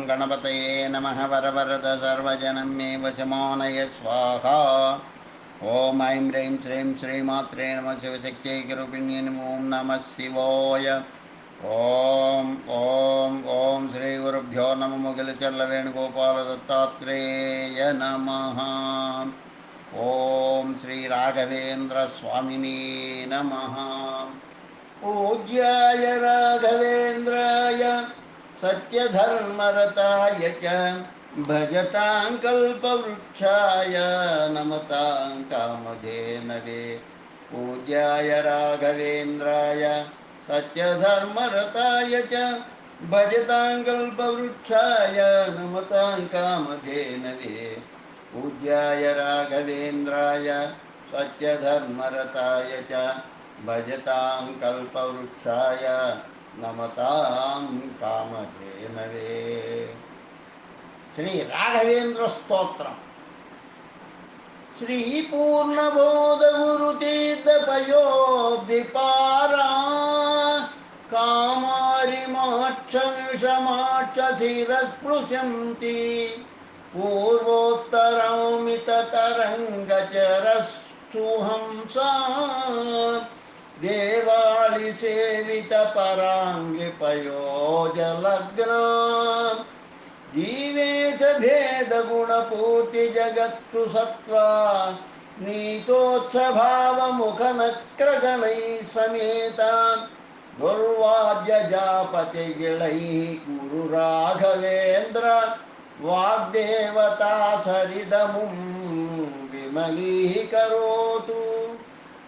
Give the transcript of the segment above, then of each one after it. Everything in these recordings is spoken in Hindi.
गं गणपतये नमः वरवरद मे वशमानय स्वाहा। ॐ ऐं ह्रीं श्रीं श्रीमात्रे नमः शिवशक्त्यै गुरुपिण्ये नमो नमः शिवाय। ॐ ॐ ॐ श्रीगुरुभ्यो नमः मुगिलचल्लवेणुगोपालदत्तात्रेय नमः। ॐ श्रीराघवेन्द्रस्वामिने नमः। पूज्याय राघवेन्द्राय सत्यधर्मरताय च भजतां कल्पवृक्षाय नमतां कामधेनवे पूज्याय राघवेन्द्राय सत्यधर्मरताय च भजतां कल्पवृक्षाय नमतां कामधेनवे पूज्याय राघवेन्द्राय सत्यधर्मरताय च भजतां कल्पवृक्षाय नमतां कामधेनवे। श्री राघवेंद्र स्तोत्र श्री पूर्णबोध गुरुतीर्थ पयोब्धिपारा कामारि मोक्षमिषमाक्षशिरस्पृशन्ति पूर्वोत्तरौमिततरङ्गचरस्सुहंसा देवालिसेवितपराङ्गृपयोजलग्ना जीवेशभेदगुणपूर्तिजगत्तु सत्त्वा नीतोत्सभावमुखनक्रगणैः समेता। दुर्वाब्जजापतिगिणैः गुरुराघवेन्द्र वाग्देवता सरिदमुं विमलीः करोतु।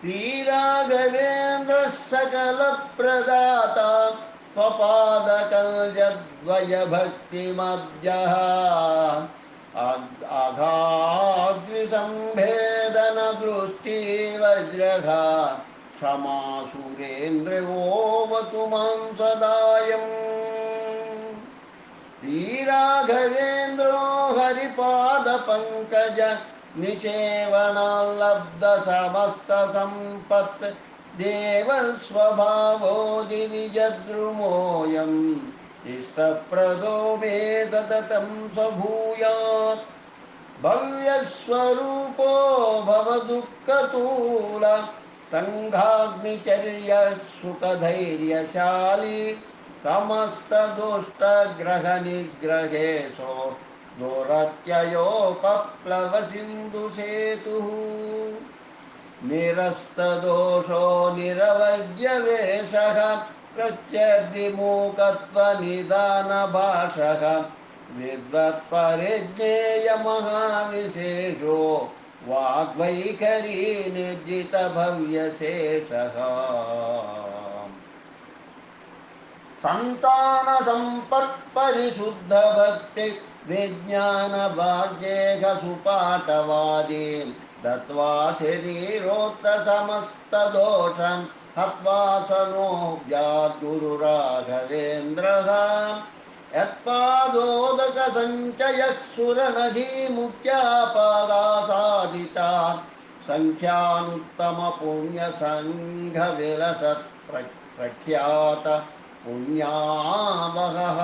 श्री राघवेन्द्र सकल प्रदाता पपाद कलजद्वय भक्ति मध्य सकलप्रदाता दृष्टि अघाद्विसम्भेदनदृष्टिवज्रघ क्षमा सुरेन्द्र ओवतु माँ सदायम्। श्रीराघवेन्द्रो हरिपादपङ्कज निषेवणाल्लब्धसमस्तसम्पत् देवस्वभावो दिविजद्रुमोऽयम् इष्टप्रदो मे सततं स्वभूयात् भव्यस्वरूपो भवदुःखतूल सङ्घाग्निचर्य सुखधैर्यशाली समस्तदुष्टग्रहनिग्रहेशो दोरत्ययो पप्लवसिन्धुसेतुः निरस्तदोषो निरवज्यवेषः प्रत्यर्दिमूकत्वनिदानभाषः विद्वत्परिज्ञेयमहाविशेषो वाग्वैखरी निर्जितभव्यशेषः सन्तानसम्पत्परिशुद्धभक्ति विज्ञानभाग्येघसुपाठवादीन् दत्वा शरीरोक्तसमस्तदोषन् हत्वा स नो गुरुराघवेन्द्रः यत्पादोदकसञ्चयः सुरनदीमुख्यापादासादिता सङ्ख्यानुत्तमपुण्यसङ्घविलसत् प्रख्यात पुण्यावहः।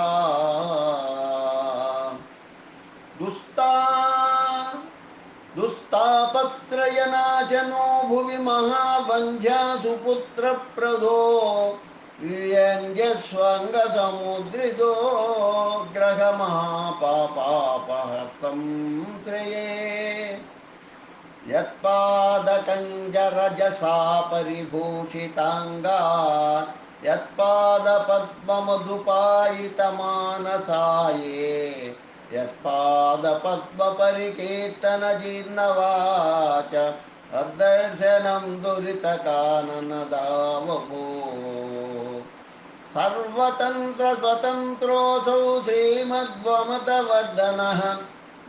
दुस्ता दुस्तापत्रयनाशनो भुवि महावन्ध्या सुपुत्रप्रदो। व्यङ्ग्यस्वङ्गसमुद्रितो ग्रहमहापापापहस्तं श्रये। यत्पादकञ्जरजसा परिभूषिताङ्गा। यत्पादपद्ममधुपायितमानसाये। यत्पादपद्मपरिकीर्तनजीर्णवाच। तद्दर्शनं दुरितकाननदावभो। सर्वतन्त्रस्वतन्त्रोऽसौ श्रीमद्वमतवर्धनः।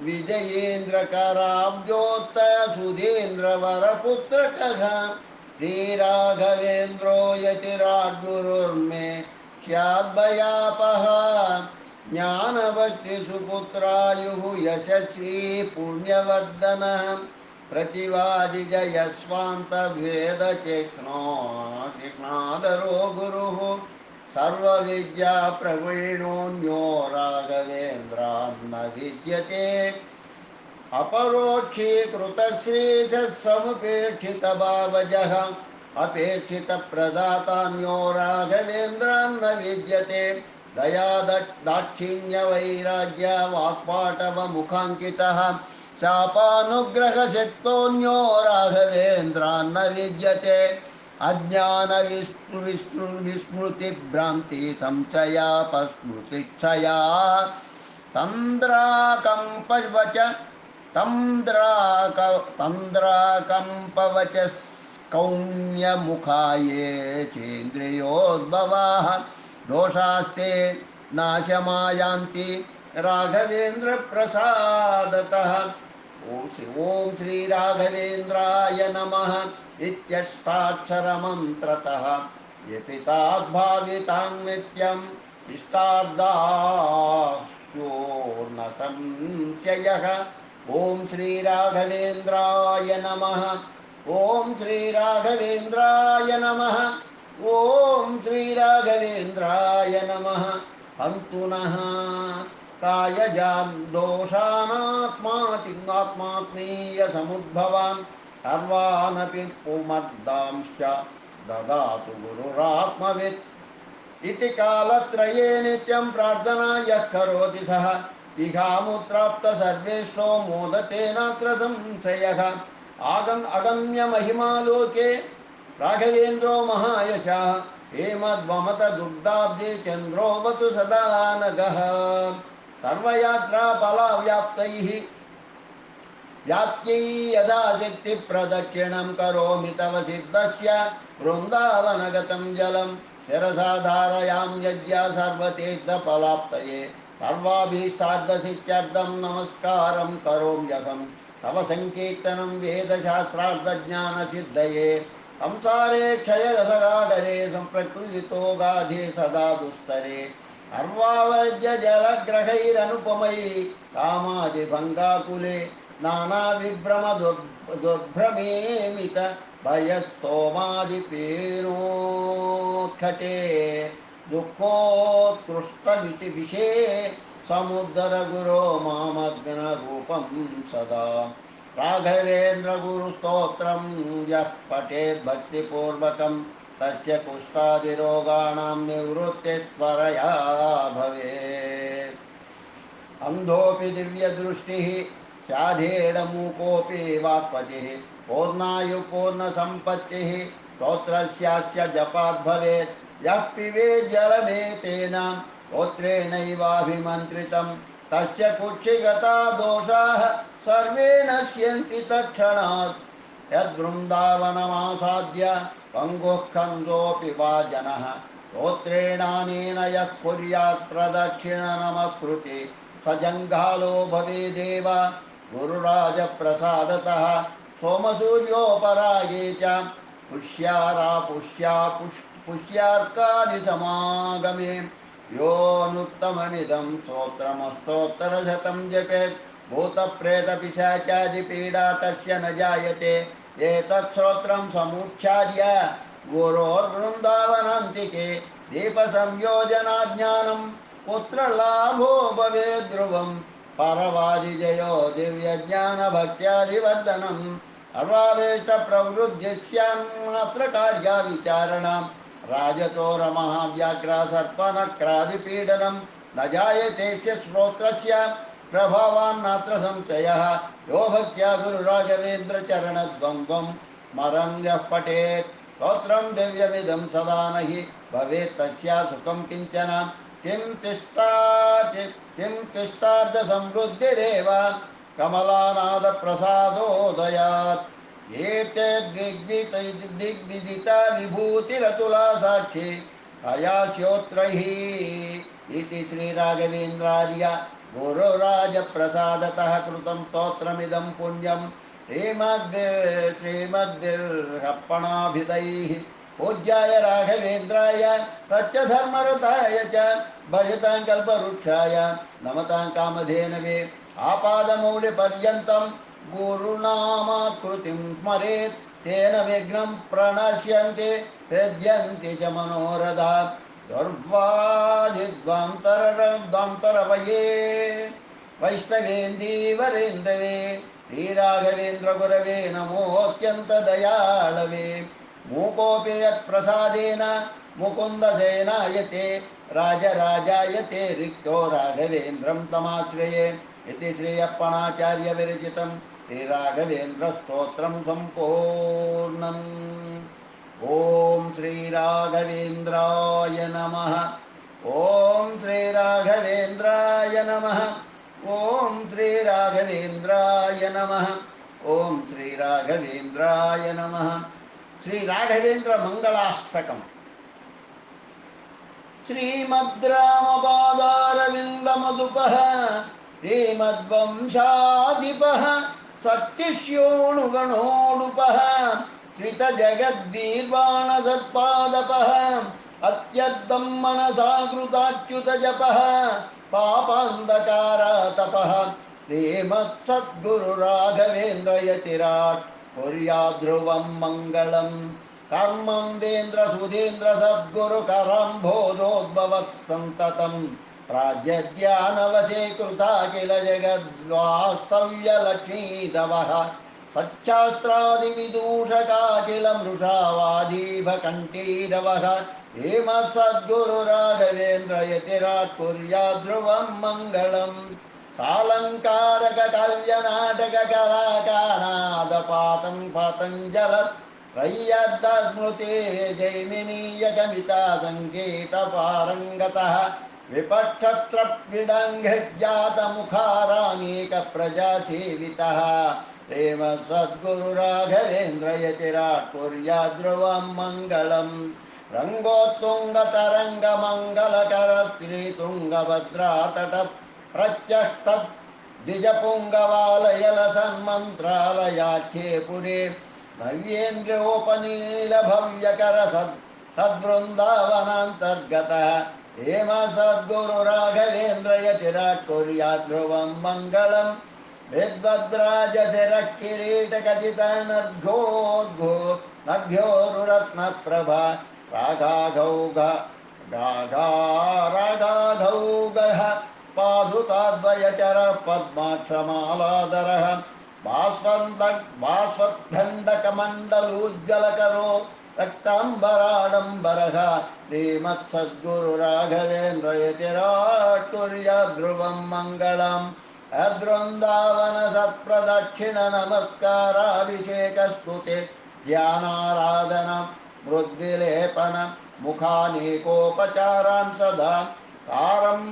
विजयेन्द्रकराब्जोत्तरसुधीन्द्रवरपुत्रकः श्रीराघवेन्द्रो यतिराड्गुरुर्मे स्याद्भयापः ज्ञानभक्तिसुपुत्रायुः यशस्वी पुण्यवर्धनः प्रतिवादिजयस्वान्तवेदचिह्नो चिह्नादरो गुरुः सर्वविद्याप्रवीणोऽन्यो राघवेन्द्रान्न विद्यते अपरोक्षीकृतश्रीसत्समुपेक्षितभावजः अपेक्षितप्रदातान्यो राघवेन्द्रान्न विद्यते दया दाक्षिण्यवैराग्य वाक्पाटवमुखाङ्कितः शापानुग्रहशक्तोऽन्यो राघवेन्द्रान्न विद्यते अज्ञानविस्मृ विस्मृतिभ्रान्ति संशयापस्मृतिक्षया तन्द्राकम्पवच तन्द्राक तन्द्राकम्पवच कौण्यमुखाये चेन्द्रियोद्भवाः दोषास्ते नाशमायान्ति ॐ श्री ॐ श्रीराघवेन्द्राय नमः इत्यष्टाक्षरमन्त्रतः। यपिताद्भावितां नित्यम् इष्टार्दास्योर्नसंशयः ॐ श्रीराघवेन्द्राय नमः। ॐ श्रीराघवेन्द्राय नमः। ॐ श्रीराघवेन्द्राय नमः। हन्तु नः। कायजान्दोषानात्मातिङ्गात्मात्मीयसमुद्भवान् सर्वानपि पुमर्दांश्च ददातु गुरुरात्मवित्। इति कालत्रये नित्यं प्रार्थना यः करोति सः। इहामुत्राप्त सर्वेष्टो मोदतेनात्र संशयः आगम् अगम्य महिमालोके राघवेन्द्रो महायशः हेमद्वमत दुग्धाब्दे चन्द्रोऽवतु सदा नगः सर्वयात्राफलाव्याप्तैः व्याप्त्यै यदा शक्तिप्रदक्षिणं करोमि तव सिद्धस्य वृन्दावनगतं जलं। शिरसा धारयां यज्ञा सर्वतीर्थफलाप्तये सर्वाभीष्टार्थसिद्ध्यर्थं नमस्कारं करोम्यहं। तव सङ्कीर्तनं वेदशास्त्रार्थज्ञानसिद्धये। संसारे क्षयगसगागरे सम्प्रकृतितो गाधे सदा दुस्तरे। अर्वावज्य जलग्रहैरनुपमयि, कामादिभङ्गाकुले नानाविभ्रम दुर्भ्रमेमित भयस्तोमादिपेनोत्कटे दुःखोत्कृष्टमिति विषे समुद्रगुरो मामग्नरूपं सदा। राघवेन्द्रगुरुस्तोत्रं यः पठेद्भक्तिपूर्वकं तस्य कुष्ठादिरोगाणां निवृत्तिस्वरया भवेत्। अन्धोऽपि दिव्यदृष्टिः स्याधेडमूकोऽपि वाक्पतिः, पूर्णायुपूर्णसम्पत्तिः, स्तोत्रस्यास्य जपात् भवेत्। यः पिबेत् जलमेतेन स्तोत्रेणैवाभिमन्त्रितं तस्य कुक्षिगता दोषाः सर्वे नश्यन्ति तत्क्षणात्। यद्वृन्दावनमासाद्य पङ्गुः खन्दोऽपि वा जनः। स्तोत्रेणानेन यः कुर्यात् स जङ्घालो भवेदेव गुरुराजप्रसादतः। सोमसूर्योपरागे च पुष्यारा पुष्या पुष् पुष्यार्कादिसमागमे। योऽनुत्तममिदं स्तोत्रमस्तोत्तरशतं जपेत् भूतप्रेतपिशाचादिपीडा तस्य न जायते। एतत् श्रोत्रं समुच्चार्य गुरोर्वृन्दावनान्तिके, दीपसंयोजनाज्ञानं, पुत्रलाभो भवेत् ध्रुवं परवादिजयो दिव्यज्ञानभक्त्यादिवर्धनम् अर्वावेष्टप्रवृद्धिस्यान्मात्र राजतोरमहाव्याघ्रासर्पनक्रादिपीडनं न जायते च श्रोत्रस्य प्रभावान्नात्र संशयः। यो भक्त्या गुरुराघवेन्द्रचरणद्वन्द्वं। स्मरन् यः पठेत्। स्तोत्रं दिव्यमिदं सदा न हि भवेत् तस्या सुखं किंचन। किं तिष्ठा किं तिष्ठार्धसमृद्धिरेव। कमलानादप्रसादोदयात्। दिग्विदिता विभूतिरतुला साक्षी अयास्योत्रैः इति श्रीराघवेन्द्रार्य गुरुराजप्रसादतः कृतं स्तोत्रमिदं पुण्यं श्रीमद्भिर्हर्पणाभिदैः पूज्याय राघवेन्द्राय सत्यधर्मरताय च भजतां कल्पवृक्षाय नमतां कामधेनवे आपादमौलिपर्यन्तं गुरुनामाकृतिं स्मरेत्, तेन विघ्नं प्रणश्यन्ति हृद्यन्ति च मनोरथा। दुर्वादिद्वान्तरद्वान्तरवये वैष्णवेन्दीवरेन्दवे श्रीराघवेन्द्रगुरवे नमोऽत्यन्तदयाळवे। मूकोऽपि यत्प्रसादेन, मुकुन्दसेनायते, राजराजायते रिक्तो राघवेन्द्रं तमाश्रये इति श्रीयप्पणाचार्यविरचितं श्रीराघवेन्द्रस्तोत्रं सम्पूर्णम् ॐ श्रीराघवेन्द्राय नमः। ॐ श्रीराघवेन्द्राय नमः। ॐ श्रीराघवेन्द्राय नमः। ॐ श्रीराघवेन्द्राय नमः। श्रीराघवेन्द्रमङ्गलाष्टकम्। श्रीमद्रामपादारविन्दमधुपः। श्रीमद्वंशाधिपः सत्यश्योणुगणोडुपः श्रितजगद्वीर्वाणसत्पादपः अत्यर्थं मनसा कृताच्युतजपः पापान्धकारातपः श्रीमत्सद्गुरुराघवेन्द्रयतिराट् कुर्याध्रुवं मङ्गलम् कर्मन्देन्द्र सुधीन्द्र सद्गुरुकरम्भोजोद्भवः सन्ततं प्राज्ञज्ञानवशे कृता किल जगद्वास्तव्यलक्ष्मीधवः सच्चास्त्रादिविदूषका किल मृषावादीभकण्ठीरवः। हेम सद्गुरुराघवेन्द्र यतिराट् कुर्याध्रुवं मङ्गलम्। सालङ्कारककव्यनाटककलाकाणादपातं पतञ्जलत् रय्यर्धस्मृते जैमिनीयकमिता सङ्केतपारङ्गतः विपक्षत्रप्यडङ्घ्रिजातमुखारानेकप्रजासेवितः प्रेम सद्गुरुराघवेन्द्रयतिराट् कुर्याद्रुवं मङ्गलम्। रङ्गोत्तुङ्गतरङ्गमङ्गलकर श्रीतुङ्गभद्रातट प्रत्यष्टत् द्विजपुङ्गवालयलसन्मन्त्रालयाख्ये पुरे। नव्येन्द्रोपनीलभव्यकर सद् तद्वृन्दावनान्तर्गतः हेम सद्गुरुराघवेन्द्रयतिराट् कुर्याद्ध्रुवं मङ्गलम् विद्वद्राजशिरः किरीटकचितनर्घोर्घो नर्घ्योरुरत्नप्रभा रागाघौघ रागारागाघौगः पादुकाद्वयचरः पद्माक्षमालाधरः बाष्वन्द बाष्वद्दण्डकमण्डलूज्जलकरो रक्ताम्बराडम्बरः श्रीमत्सद्गुरुराघवेन्द्रयतिराट् कुर्याद्ध्रुवं मङ्गलम् अद्वृन्दावन सत्प्रदक्षिण नमस्काराभिषेकस्तुते ध्यानाराधनं मृद्विलेपन मुखानेकोपचारान् सदा कारं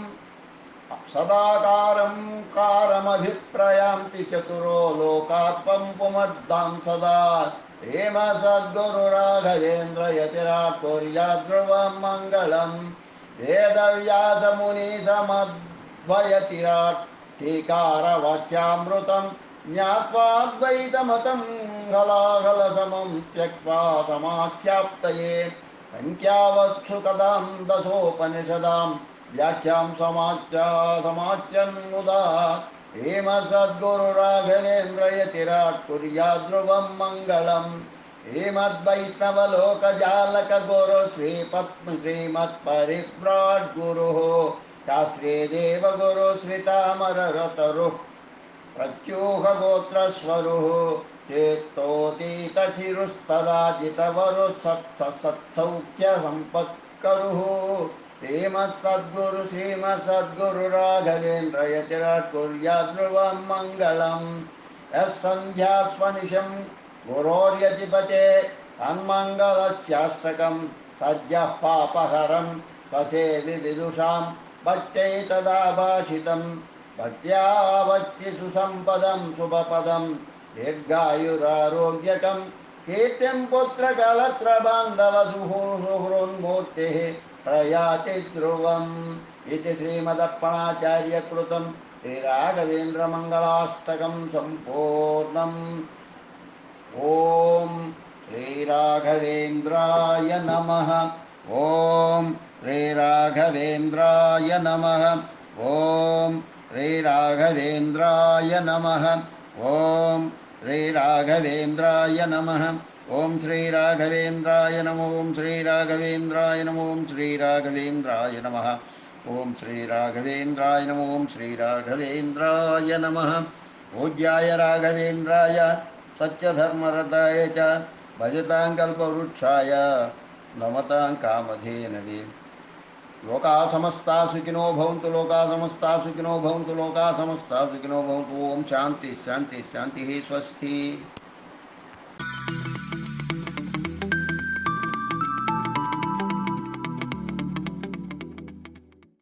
सदाकारं कारमभिप्रयान्ति चतुरो लोकात्मं पुमद्दां सदा हेम सद्गुरुराघवेन्द्र यतिराट् कुर्याद्ध्रुवं मङ्गलम् वेदव्यासमुनिसमद्वयतिराट् टीकारवाक्यामृतं ज्ञात्वाद्वैतमतं हलाहलसमं त्यक्त्वा समाख्याप्तये सङ्ख्यावत्सु कदां दशोपनिषदां व्याख्यां समाच्या समाच्यन्मुदा हेम सद्गुरुराघवेन्द्रयतिराट् कुर्याद्ध्रुवं मङ्गलम्। हेमद्वैष्णवलोकजालकगुरु श्रीपद्म श्रीमत्परिव्राट् गुरुः शास्त्रे देवगुरु श्रितामररतरुः प्रत्यूहगोत्रस्वरुः चेत्तोतीतशिरुस्तदाजितवरुः सत्सौख्यसम्पत्करुः श्रीमत्सद्गुरु श्रीमत्सद्गुरु मङ्गलं यः सन्ध्यास्वनिशं गुरोर्यतिपते तन्मङ्गलस्याष्टकं सद्यः पापहरं स्वसेवि विदुषां भक्त्यैतदाभाषितं भक्त्या भक्ति सुसम्पदं शुभपदं दीर्घायुरारोग्यकं कीर्तिं पुत्रकलत्र कलत्रबान्धव सुहृसुहृन्मूर्तेः प्रयाति ध्रुवम् इति श्रीमदप्पणाचार्यकृतं श्रीराघवेन्द्रमङ्गलाष्टकं सम्पूर्णम् ॐ श्रीराघवेन्द्राय नमः ॐ श्रीराघवेन्द्राय नमः ॐ श्रीराघवेन्द्राय नमः ॐ श्रीराघवेन्द्राय नमः ओम श्री राघवेन्द्राय नमो, ओम श्री राघवेंद्राय नमो, ओम श्री राघवेन्द्राय नम। ओम श्री राघवेन्द्राय नमो, ओम श्री राघवेन्द्राय नम। पूज्याय राघवेन्द्राय सत्यधर्मरताय च भजतां कल्पवृक्षाय नमतां कामधेनवे। लोका समस्ता सुखिनो भवन्तु लोका समस्ता सुखिनो भवन्तु लोका समस्ता सुखिनो भवन्तु। ओम शांति शांति शांति, ही स्वस्ति।